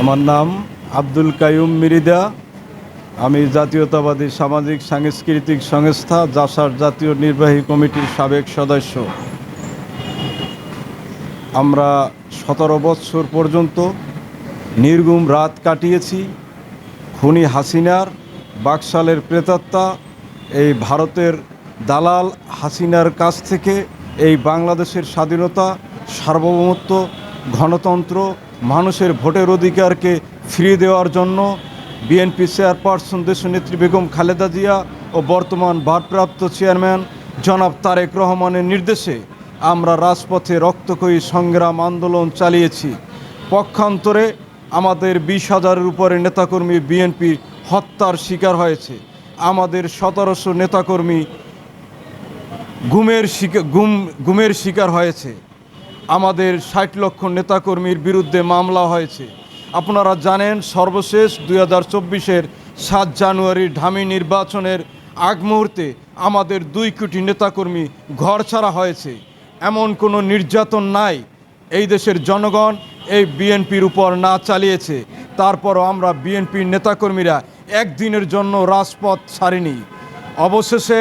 আমার নাম আব্দুল কাইয়ুম মিরিদা। আমি জাতীয়তাবাদী সামাজিক সাংস্কৃতিক সংস্থা জাসার জাতীয় নির্বাহী কমিটির সাবেক সদস্য। আমরা সতেরো বৎসর পর্যন্ত নির্গুম রাত কাটিয়েছি। খুনি হাসিনার বাকশালের প্রেতাত্মা, এই ভারতের দালাল হাসিনার কাছ থেকে এই বাংলাদেশের স্বাধীনতা, সার্বভৌমত্ব, গণতন্ত্র মানুষের ভোটের অধিকারকে ফিরিয়ে দেওয়ার জন্য বিএনপি চেয়ারপারসন দেশনেত্রী বেগম খালেদা জিয়া ও বর্তমান ভারপ্রাপ্ত চেয়ারম্যান জনাব তারেক রহমানের নির্দেশে আমরা রাজপথে রক্তক্ষয়ী সংগ্রাম আন্দোলন চালিয়েছি। পক্ষান্তরে আমাদের বিশ হাজারের উপরে নেতাকর্মী বিএনপি হত্যার শিকার হয়েছে। আমাদের সতেরোশো নেতাকর্মী গুমের শিকার গুম গুমের শিকার হয়েছে। আমাদের ষাট লক্ষ নেতাকর্মীর বিরুদ্ধে মামলা হয়েছে। আপনারা জানেন, সর্বশেষ দুই হাজার চব্বিশের সাত জানুয়ারি ঢামি নির্বাচনের আগ মুহূর্তে আমাদের দুই কোটি নেতাকর্মী ঘর ছাড়া হয়েছে। এমন কোনো নির্যাতন নাই। এই দেশের জনগণ এই বিএনপির উপর না চালিয়েছে। তারপরও আমরা বিএনপির নেতাকর্মীরা একদিনের জন্য রাজপথ ছাড়িনি। অবশেষে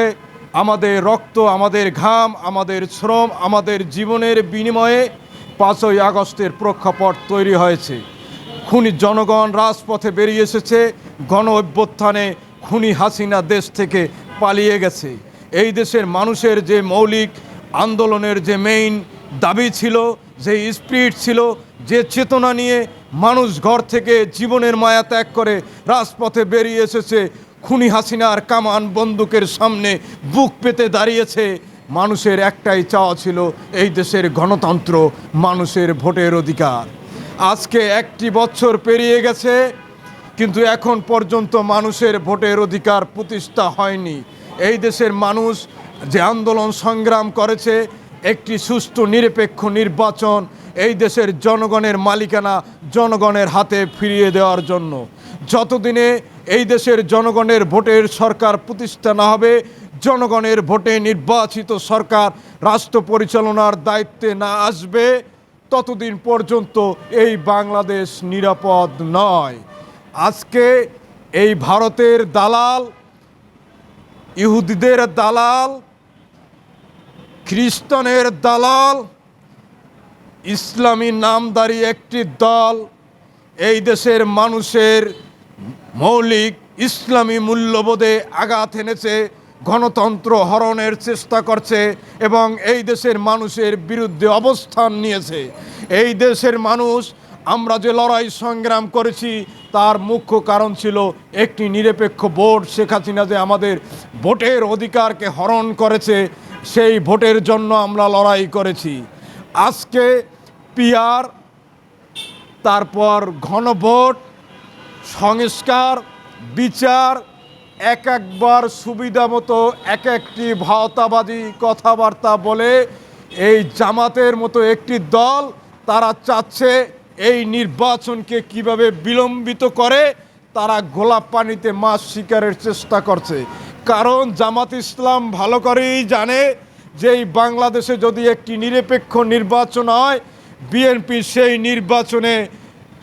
আমাদের রক্ত, আমাদের ঘাম, আমাদের শ্রম, আমাদের জীবনের বিনিময়ে পাঁচই আগস্টের প্রেক্ষাপট তৈরি হয়েছে। খুনি জনগণ রাজপথে বেরিয়ে এসেছে, গণ অভ্যুত্থানে খুনি হাসিনা দেশ থেকে পালিয়ে গেছে। এই দেশের মানুষের যে মৌলিক আন্দোলনের যে মেইন দাবি ছিল, যে স্পিরিট ছিল, যে চেতনা নিয়ে মানুষ ঘর থেকে জীবনের মায়া ত্যাগ করে রাজপথে বেরিয়ে এসেছে খুনি হাসিনার কামান বন্দুকের সামনে বুক পেতে দাঁড়িয়েছে। মানুষের একটাই চাওয়া ছিল এই দেশের গণতন্ত্র, মানুষের ভোটের অধিকার। আজকে একটি বছর পেরিয়ে গেছে, কিন্তু এখন পর্যন্ত মানুষের ভোটের অধিকার প্রতিষ্ঠা হয়নি। এই দেশের মানুষ যে আন্দোলন সংগ্রাম করেছে, একটি সুষ্ঠু, নিরপেক্ষ নির্বাচন এই দেশের জনগণের মালিকানা, জনগণের হাতে ফিরিয়ে দেওয়ার জন্য। যতদিনে এই দেশের জনগণের ভোটের সরকার প্রতিষ্ঠা না হবে, জনগণের ভোটে নির্বাচিত সরকার রাষ্ট্র পরিচালনার দায়িত্বে না আসবে, ততদিন পর্যন্ত এই বাংলাদেশ নিরাপদ নয়। আজকে এই ভারতের দালাল, ইহুদিদের দালাল, খ্রিস্টানের দালাল, ইসলামী নামদারি একটি দল, এই দেশের মানুষের মৌলিক ইসলামী মূল্যবোধে আঘাত এনেছে, গণতন্ত্র হরণের চেষ্টা করছে এবং এই দেশের মানুষের বিরুদ্ধে অবস্থান নিয়েছে। এই দেশের মানুষ, আমরা যে লড়াই সংগ্রাম করেছি, তার মুখ্য কারণ ছিল একটি নিরপেক্ষ ভোট। শেখ হাসিনা যে আমাদের ভোটের অধিকারকে হরণ করেছে, সেই ভোটের জন্য আমরা লড়াই করেছি। আজকে পিয়ার তারপর ঘনভোট সংস্কার, বিচার, এক একবার সুবিধা মতো এক একটি ভাওতাবাদী কথাবার্তা বলে এই জামাতের মতো একটি দল তারা চাচ্ছে এই নির্বাচনকে কীভাবে বিলম্বিত করে, তারা গোলাপ পানিতে মাছ শিকারের চেষ্টা করছে। কারণ জামাত ইসলাম ভালো করেই জানে যে এই বাংলাদেশে যদি একটি নিরপেক্ষ নির্বাচন হয়, বিএনপি সেই নির্বাচনে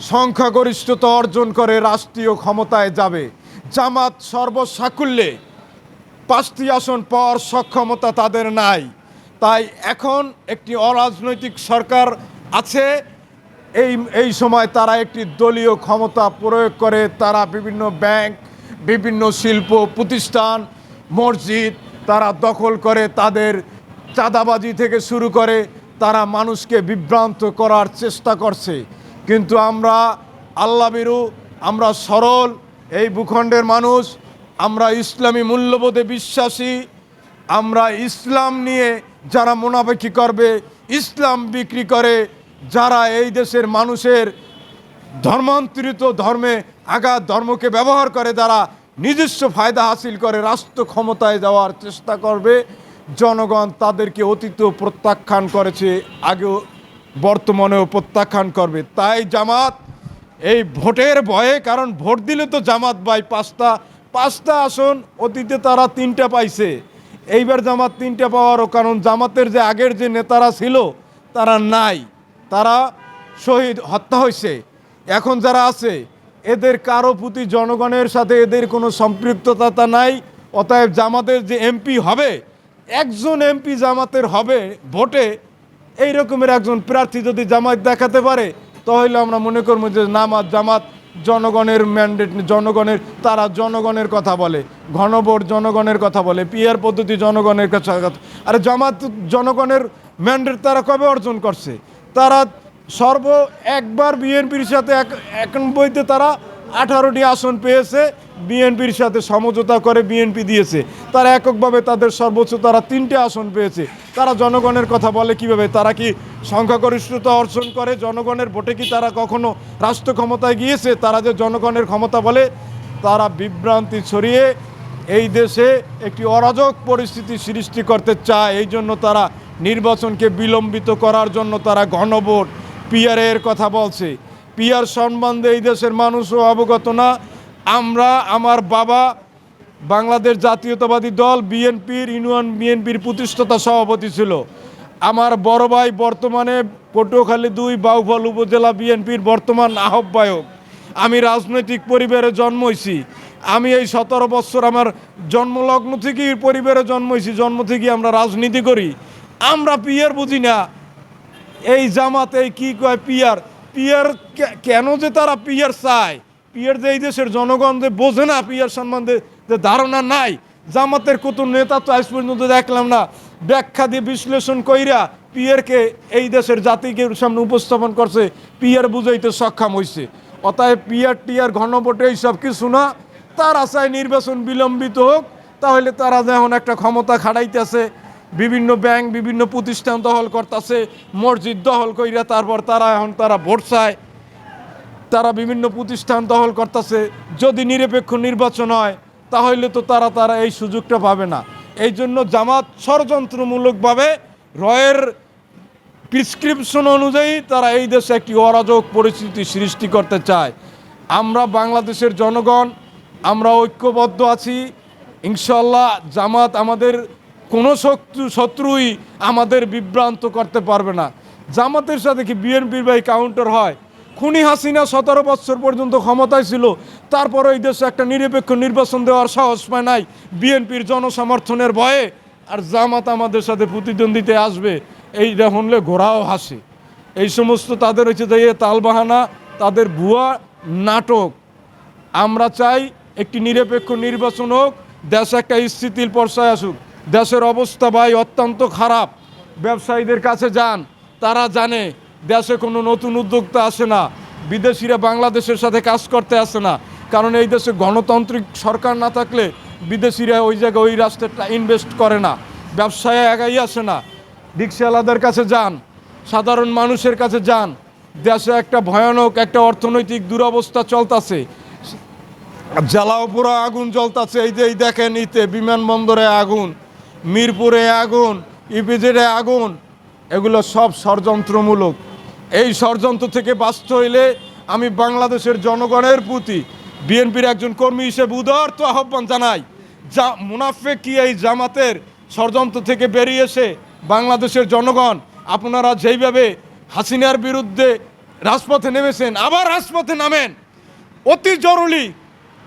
সংখ্যাগরিষ্ঠতা অর্জন করে রাষ্ট্রীয় ক্ষমতায় যাবে। জামাত সর্বসাকুল্যে পাঁচটি আসন পাওয়ার সক্ষমতা তাদের নাই। তাই এখন একটি অরাজনৈতিক সরকার আছে। এই এই সময় তারা একটি দলীয় ক্ষমতা প্রয়োগ করে, তারা বিভিন্ন ব্যাংক, বিভিন্ন শিল্প প্রতিষ্ঠান, মসজিদ তারা দখল করে, তাদের চাঁদাবাজি থেকে শুরু করে, তারা মানুষকে বিভ্রান্ত করার চেষ্টা করছে। কিন্তু আমরা আল্লাবিরু আমরা সরল, এই ভূখণ্ডের মানুষ, আমরা ইসলামী মূল্যবোধে বিশ্বাসী, আমরা ইসলাম নিয়ে যারা মুনাফেকি করবে, ইসলাম বিক্রি করে, যারা এই দেশের মানুষের ধর্মান্তরিত ধর্মে আঘাত ধর্মকে ব্যবহার করে, তারা নিজস্ব ফায়দা হাসিল করে রাষ্ট্র ক্ষমতায় যাওয়ার চেষ্টা করবে। জনগণ তাদেরকে অতীত প্রত্যাখ্যান করেছে, আগেও বর্তমানেও প্রত্যাখ্যান করবে। তাই জামাত এই ভোটের ভয়ে, কারণ ভোট দিলে তো জামাত ভাই পাঁচটা পাঁচটা আসন অতীতে তারা তিনটা পাইছে। এইবার জামাত তিনটা পাওয়ারও কারণ জামাতের যে আগের যে নেতারা ছিল, তারা নাই। তারা শহীদ, হত্যা হয়েছে এখন যারা আছে, এদের কারও প্রতি জনগণের সাথে এদের কোনো সম্পৃক্ততা নাই। অতএব জামাতের যে এমপি হবে, একজন এমপি জামাতের হবে ভোটে এই রকমের একজন প্রার্থী যদি জামাত দেখাতে পারে, তাহলে আমরা মনে করব যে নামাজ জামাত জনগণের ম্যান্ডেট জনগণের, তারা জনগণের কথা বলে ঘনভোট জনগণের কথা বলে, পিয়ার পদ্ধতি জনগণের কাছে আরে জামাত জনগণের ম্যান্ডেট তারা কবে অর্জন করছে? তারা সর্ব একবার বিএনপির সাথে এক একানব্বইতে তারা আঠারোটি আসন পেয়েছে, বিএনপির সাথে সমঝোতা করে বিএনপি দিয়েছে। তারা এককভাবে তাদের সর্বোচ্চ তারা তিনটে আসন পেয়েছে। তারা জনগণের কথা বলে কীভাবে? তারা কি সংখ্যাগরিষ্ঠতা অর্জন করে? জনগণের ভোটে কি তারা কখনো রাষ্ট্র ক্ষমতায় গিয়েছে? তারা যে জনগণের ক্ষমতা বলে, তারা বিভ্রান্তি ছড়িয়ে এই দেশে একটি অরাজক পরিস্থিতি সৃষ্টি করতে চায়। এই জন্য তারা নির্বাচনকে বিলম্বিত করার জন্য তারা গণভোট পিয়ারের কথা বলছে। পিয়ার সম্বন্ধে এই দেশের মানুষও অবগত না। আমরা, আমার বাবা বাংলাদেশ জাতীয়তাবাদী দল, বিএনপির, ইউনিয়ন বিএনপির প্রতিষ্ঠাতা সভাপতি ছিল। আমার বড় ভাই বর্তমানে পটুয়াখালী দুই, বাউফল উপজেলা বিএনপির বর্তমান আহ্বায়ক। আমি রাজনৈতিক পরিবারে জন্মইছি। আমি এই সতেরো বছর আমার জন্মলগ্ন থেকেই পরিবারে জন্মইছি, জন্ম থেকেই আমরা রাজনীতি করি। আমরা পিয়ার বুঝি না। এই জামাতে কি কয় পিয়ার? পিয়ার কেন যে তারা পিয়ার চায়? পিয়ার যে এই দেশের জনগণ যে বোঝে না পিয়ার সম্বন্ধে যে ধারণা নাই। জামাতের কত নেতা তো আজ পর্যন্ত দেখলাম না। ব্যাখ্যা দিয়ে বিশ্লেষণ কইরা পিয়ারকে এই দেশের জাতিকে সামনে উপস্থাপন করছে। পিয়ার বুঝাইতে সক্ষম হয়েছে অতএব পিয়ার টিয়ার ঘনভোটে এইসব কিছু না। তার আশায় নির্বাচন বিলম্বিত হোক। তাহলে তারা যেমন একটা ক্ষমতা খাড়াইতেছে বিভিন্ন ব্যাংক, বিভিন্ন প্রতিষ্ঠান দখল করতেছে, মসজিদ দখল কইরা তারপর তারা এখন তারা ভোট চায়। তারা বিভিন্ন প্রতিষ্ঠান দখল করতেছে, যদি নিরপেক্ষ নির্বাচন হয়, তাহলে তো তারা তারা এই সুযোগটা পাবে না। এই জন্য জামাত ষড়যন্ত্রমূলকভাবে রয়ের প্রিসক্রিপশন অনুযায়ী তারা এই দেশে একটি অরাজক পরিস্থিতি সৃষ্টি করতে চায়। আমরা বাংলাদেশের জনগণ, আমরা ঐক্যবদ্ধ আছি। ইনশাল্লাহ জামাত আমাদের কোনো শত্রু শত্রুই আমাদের বিভ্রান্ত করতে পারবে না। জামাতের সাথে কি বিএনপির ভাই কাউন্টার হয়? খুনি হাসিনা সতেরো বছর পর্যন্ত ক্ষমতায় ছিল তারপরে এই দেশে একটা নিরপেক্ষ নির্বাচন দেওয়ার সাহস পায় নাই বিএনপির জনসমর্থনের ভয়ে। আর জামাত আমাদের সাথে প্রতিদ্বন্দ্বিতে আসবে এইটা শুনলে ঘোড়াও হাসে। এই সমস্ত তাদের হচ্ছে যে তালবাহানা, তাদের ভুয়া নাটক। আমরা চাই একটি নিরপেক্ষ নির্বাচন হোক, দেশ একটা স্থিতির পর্যায়ে আসুক। দেশের অবস্থা ভাই অত্যন্ত খারাপ। ব্যবসায়ীদের কাছে যান, তারা জানে দেশে কোনো নতুন উদ্যোক্তা আসে না, বিদেশিরা বাংলাদেশের সাথে কাজ করতে আসে না। কারণ এই দেশে গণতান্ত্রিক সরকার না থাকলে বিদেশিরা ওই জায়গায় ওই রাষ্ট্রটা ইনভেস্ট করে না, ব্যবসায় একাই আসে না। রিক্সাওয়ালাদের কাছে যান, সাধারণ মানুষের কাছে যান, দেশে একটা ভয়ানক, একটা অর্থনৈতিক দুরবস্থা চলতেছে। জ্বালাও পুরো আগুন জ্বলতাছে, এই যে এই দেখেন ইতে, বিমানবন্দরে আগুন। মিরপুরে আগুন, ইপিজেডে আগুন, এগুলো সব ষড়যন্ত্রমূলক। এই ষড়যন্ত্র থেকে বাঁচতে হইলে আমি বাংলাদেশের জনগণের প্রতি বিএনপির একজন কর্মী হিসেবে উদার্ত আহ্বান জানাই, যা মুনাফে কি এই জামাতের ষড়যন্ত্র থেকে বেরিয়ে এসে বাংলাদেশের জনগণ, আপনারা যেইভাবে হাসিনার বিরুদ্ধে রাজপথে নেমেছেন, আবার রাজপথে নামেন। অতি জরুরি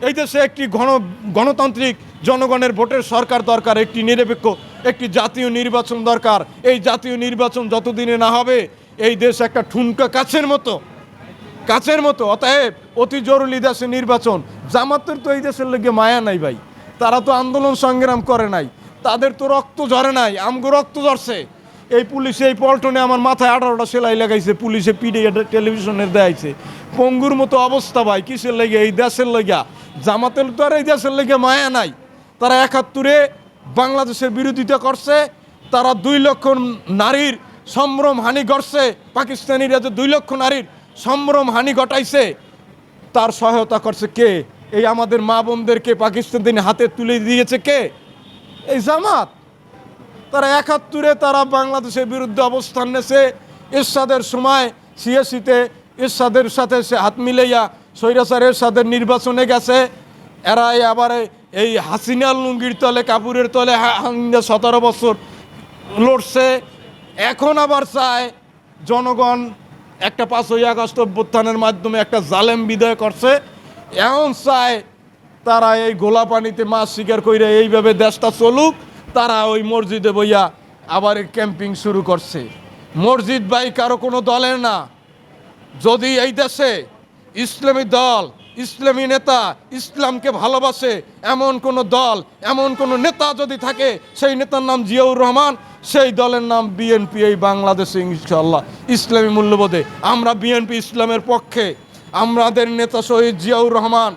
এই দেশে একটি গণ, গণতান্ত্রিক জনগণের ভোটের সরকার দরকার, একটি নিরপেক্ষ, একটি জাতীয় নির্বাচন দরকার। এই জাতীয় নির্বাচন যতদিনে না হবে, এই দেশ একটা ঠুনকা কাছের মতো কাছের মতো। অতএব অতি জরুরি দেশে নির্বাচন। জামাতের তো এই দেশের লেগে মায়া নাই ভাই। তারা তো আন্দোলন সংগ্রাম করে নাই। তাদের তো রক্ত ঝরে নাই, আমগো রক্ত ঝরছে। এই পুলিশে, এই পল্টনে আমার মাথায় আঠারোটা সেলাই লাগাইছে, পুলিশে পিডে টেলিভিশনে দেয়াইছে। পঙ্গুর মতো অবস্থা ভাই, কিসের লেগে? এই দেশের লেগা। জামাতের তো আর এই দেশের লেগে মায়া নাই। তারা একাত্তরে বাংলাদেশের বিরোধিতা করছে, তারা দুই লক্ষ নারীর সম্ভ্রম হানি করছে পাকিস্তানিরা যে দুই লক্ষ নারীর সম্ভ্রম হানি ঘটাইছে। তার সহায়তা করছে কে? এই আমাদের মা বোনদেরকে পাকিস্তান দিন হাতে তুলে দিয়েছে কে? এই জামাত। তারা একাত্তরে তারা বাংলাদেশের বিরুদ্ধে অবস্থান নেছে। এরশাদের সময় সিএসিতে এরশাদের সাথে সে হাত মিলাইয়া সৈরাসার এরশাদের নির্বাচনে গেছে। এরা আবার এই- হাসিনার লুঙ্গির তলে, কাপুরের তলে সতেরো বছর লড়ছে। এখন আবার চায় জনগণ একটা পাঁচই আগস্ট অভ্যুত্থানের মাধ্যমে একটা জালেম বিদায় করছে। এমন চায় তারা এই গোলা পানিতে মাছ শিকার কইরা এইভাবে দেশটা চলুক, তারা ওই মসজিদে বইয়া আবার ক্যাম্পিং শুরু করছে। মসজিদ বাই কারও কোনো দলের না। যদি এই দেশে ইসলামী দল ইসলামী নেতা ইসলামকে ভালোবাসে, এমন কোনো দল, এমন কোনো নেতা যদি থাকে, সেই নেতার নাম জিয়াউর রহমান, সেই দলের নাম বিএনপি এই বাংলাদেশে ইনশাল্লাহ ইসলামী মূল্যবোধে। আমরা বিএনপি ইসলামের পক্ষে, আমাদের নেতা শহীদ জিয়াউর রহমান,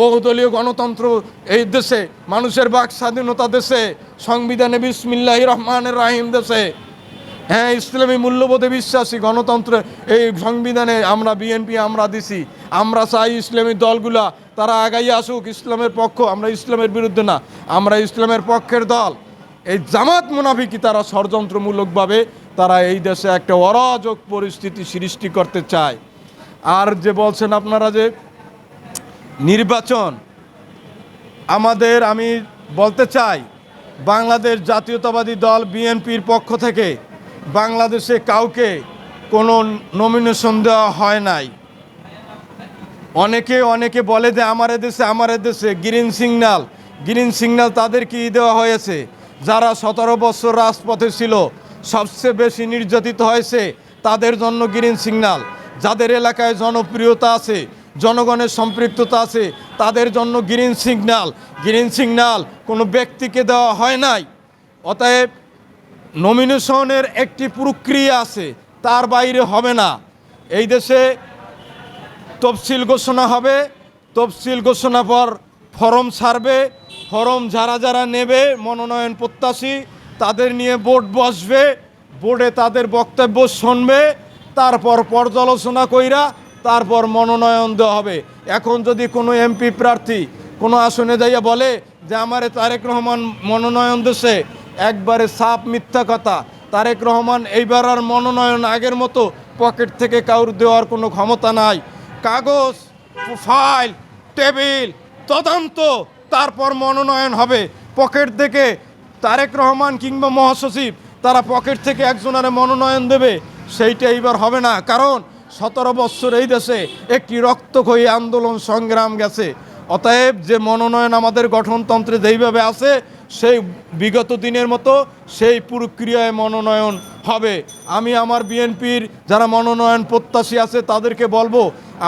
বহুদলীয় গণতন্ত্র এই দেশে, মানুষের বাক স্বাধীনতা দেশে, সংবিধানে বিসমিল্লাহ রহমানের রাহিম দেশে হ্যাঁ ইসলামী মূল্যবোধে বিশ্বাসী গণতন্ত্র এই সংবিধানে আমরা বিএনপি, আমরা দিছি আমরা চাই ইসলামী দলগুলা তারা আগাই আসুক, ইসলামের পক্ষ, আমরা ইসলামের বিরুদ্ধে না, আমরা ইসলামের পক্ষের দল। এই জামাত মুনাফিকি তারা ষড়যন্ত্রমূলকভাবে তারা এই দেশে একটা অরাজক পরিস্থিতি সৃষ্টি করতে চায়। আর যে বলছেন আপনারা যে নির্বাচন, আমাদের আমি বলতে চাই, বাংলাদেশ জাতীয়তাবাদী দল বিএনপির পক্ষ থেকে বাংলাদেশে কাউকে কোনো নমিনেশন দেওয়া হয় নাই। অনেকে অনেকে বলে যে আমার দেশে আমার দেশে, গ্রিন সিগন্যাল। গ্রিন সিগন্যাল তাদেরকেই দেওয়া হয়েছে? যারা সতেরো বছর রাজপথে ছিল, সবচেয়ে বেশি নির্যাতিত হয়েছে তাদের জন্য গ্রিন সিগন্যাল। যাদের এলাকায় জনপ্রিয়তা আছে, জনগণের সম্পৃক্ততা আছে, তাদের জন্য গ্রিন সিগন্যাল। গ্রিন সিগন্যাল কোনো ব্যক্তিকে দেওয়া হয় নাই। অতএব নমিনেশনের একটি প্রক্রিয়া আছে, তার বাইরে হবে না। এই দেশে তফসিল ঘোষণা হবে, তফসিল ঘোষণা পর ফরম ছাড়বে, ফরম যারা যারা নেবে, মনোনয়ন প্রত্যাশী, তাদের নিয়ে বোর্ড বসবে, বোর্ডে তাদের বক্তব্য শুনবে, তারপর পর্যালোচনা কইরা তারপর মনোনয়ন দেওয়া হবে। এখন যদি কোনো এমপি প্রার্থী কোনো আসনে যাইয়া বলে যে, আমারে তারেক রহমান মনোনয়ন দেশে একবারে সাপ মিথ্যা কথা। তারেক রহমান এইবার আর মনোনয়ন আগের মতো পকেট থেকে কাউর দেওয়ার কোনো ক্ষমতা নাই। কাগজ, ফাইল, টেবিল, তদন্ত, তারপর মনোনয়ন হবে। পকেট থেকে তারেক রহমান কিংবা মহাসচিব, তারা পকেট থেকে একজনের মনোনয়ন দেবে, সেইটা এইবার হবে না। কারণ সতেরো বৎসর এই দেশে একটি রক্তক্ষয়ী আন্দোলন সংগ্রাম গেছে। অতএব যে মনোনয়ন আমাদের গঠনতন্ত্রে যেইভাবে আছে সেই বিগত দিনের মতো সেই প্রক্রিয়ায় মনোনয়ন হবে। আমি আমার বিএনপির যারা মনোনয়ন প্রত্যাশী আছে, তাদেরকে বলব,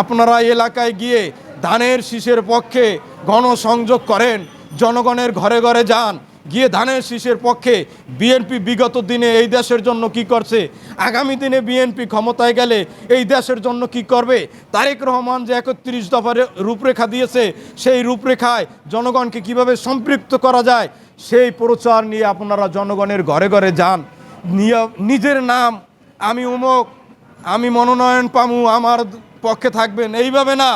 আপনারা এলাকায় গিয়ে ধানের শীষের পক্ষে গণসংযোগ করেন, জনগণের ঘরে ঘরে যান, গিয়ে ধানের শীষের পক্ষে বিএনপি বিগত দিনে এই দেশের জন্য কি করছে, আগামী দিনে বিএনপি ক্ষমতায় গেলে এই দেশের জন্য কি করবে, তারেক রহমান যে একত্রিশ দফার রূপরেখা দিয়েছে, সেই রূপরেখায় জনগণকে কীভাবে সম্পৃক্ত করা যায় সেই প্রচার নিয়ে আপনারা জনগণের ঘরে ঘরে যান। নিজের নাম, আমি উমক, আমি মনোনয়ন পামু, আমার পক্ষে থাকবেন। এইভাবে না,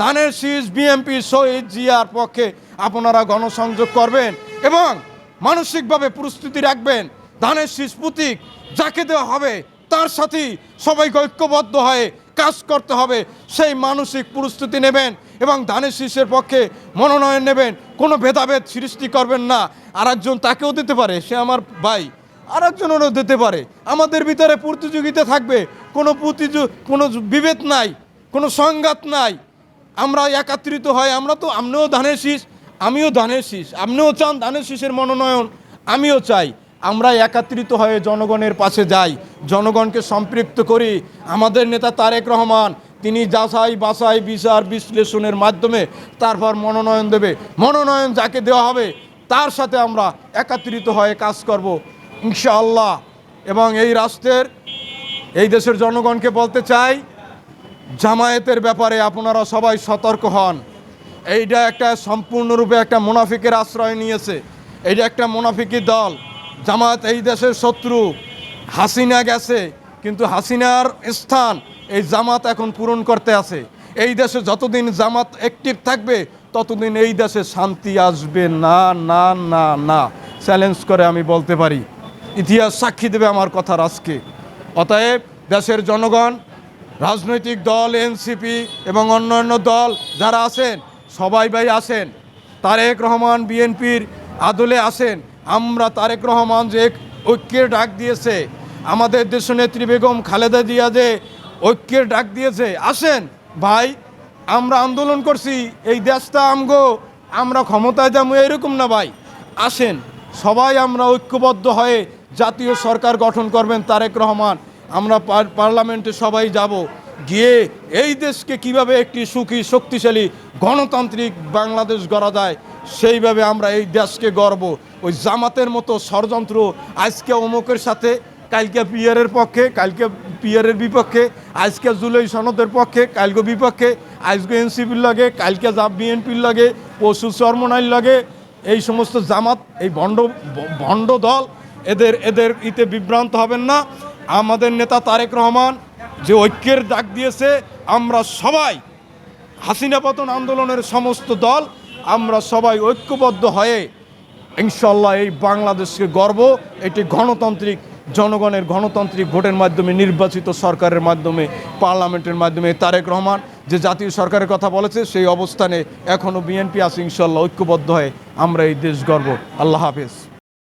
ধানের শীষ বিএমপি শহীদ জিয়ার পক্ষে আপনারা গণসংযোগ করবেন এবং মানসিকভাবে প্রস্তুতি রাখবেন। ধানের শীষ প্রতীক যাকে দেওয়া হবে, তার সাথেই সবাইকে ঐক্যবদ্ধ হয়ে কাজ করতে হবে। সেই মানসিক প্রস্তুতি নেবেন। এবং ধানের শীষের পক্ষে মনোনয়ন নেবেন। কোনো ভেদাভেদ সৃষ্টি করবেন না। আর একজন তাকেও দিতে পারে, সে আমার ভাই। আর একজনেরও দিতে পারে। আমাদের ভিতরে প্রতিযোগিতা থাকবে। কোনো প্রতিযোগ, কোনো বিভেদ নাই, কোনো সংঘাত নাই। আমরা একাত্রিত হয়, আমরা তো আপনিও ধানের শীষ, আমিও ধানের শীষ। আপনিও চান ধানের শীষের মনোনয়ন, আমিও চাই। আমরা একাত্রিত হয়ে জনগণের পাশে যাই। জনগণকে সম্পৃক্ত করি। আমাদের নেতা তারেক রহমান তিনি যাচাই, বাছাই, বিচার, বিশ্লেষণের মাধ্যমে তারপর মনোনয়ন দেবে। মনোনয়ন যাকে দেওয়া হবে, তার সাথে আমরা একাত্রিত হয়ে কাজ করব, ইনশাআল্লাহ। এবং এই রাষ্ট্রের, এই দেশের জনগণকে বলতে চাই, জামায়াতের ব্যাপারে আপনারা সবাই সতর্ক হন। এইটা একটা সম্পূর্ণরূপে একটা মুনাফিকের আশ্রয় নিয়েছে। এইটা একটা মুনাফিকি দল। জামায়াত এই দেশের শত্রু। হাসিনা গেছে। কিন্তু হাসিনার স্থান এই জামাত এখন পূরণ করতে আছে। এই দেশে যতদিন জামাত অ্যাক্টিভ থাকবে, ততদিন এই দেশে শান্তি আসবে না না না না। চ্যালেঞ্জ করে আমি বলতে পারি, ইতিহাস সাক্ষী দেবে আমার কথার আজকে। অতএব দেশের জনগণ, রাজনৈতিক দল, এনসিপি এবং অন্যান্য দল যারা আছেন, সবাই ভাই আসেন। তারেক রহমান বিএনপির আদলে আসেন। আমরা তারেক রহমান যে ঐক্যের ডাক দিয়েছে আমাদের দেশনেত্রী বেগম খালেদা জিয়া যে ঐক্যের ডাক দিয়েছে, আসেন। ভাই, আমরা আন্দোলন করছি, এই দেশটা আমগো, আমরা ক্ষমতায় যাব, এরকম না ভাই। আসেন, সবাই আমরা ঐক্যবদ্ধ হয়ে জাতীয় সরকার গঠন করবেন তারেক রহমান। আমরা পার্লামেন্টে সবাই যাব। গিয়ে এই দেশকে কীভাবে একটি সুখী, শক্তিশালী, গণতান্ত্রিক বাংলাদেশ গড়া যায়, সেইভাবে আমরা এই দেশকে গর্ব ওই জামাতের মতো ষড়যন্ত্র আজকে অমুকের সাথে কালকে পিয়ারের পক্ষে, কালকে পিয়ারের বিপক্ষে, আজকে জুলাই সনদের পক্ষে, কালকে বিপক্ষে, আজকে এনসিপির লাগে, কালকে যা বিএনপির লাগে পশু চর্মনাইর লাগে, এই সমস্ত জামাত, এই ভণ্ড ভণ্ড দল, এদের এদের ইতে বিভ্রান্ত হবেন না। আমাদের নেতা তারেক রহমান যে ঐক্যের ডাক দিয়েছে, আমরা সবাই হাসিনা পতন আন্দোলনের সমস্ত দল, আমরা সবাই ঐক্যবদ্ধ হয়ে ইনশাল্লাহ এই বাংলাদেশকে গর্ব এটি গণতান্ত্রিক জনগণের গণতান্ত্রিক ভোটের মাধ্যমে, নির্বাচিত সরকারের মাধ্যমে, পার্লামেন্টের মাধ্যমে তারেক রহমান যে জাতীয় সরকারের কথা বলেছে, সেই অবস্থানে এখনও বিএনপি আছে, ইনশাল্লাহ ঐক্যবদ্ধ হয়ে আমরা এই দেশ গর্ব আল্লাহ হাফেজ।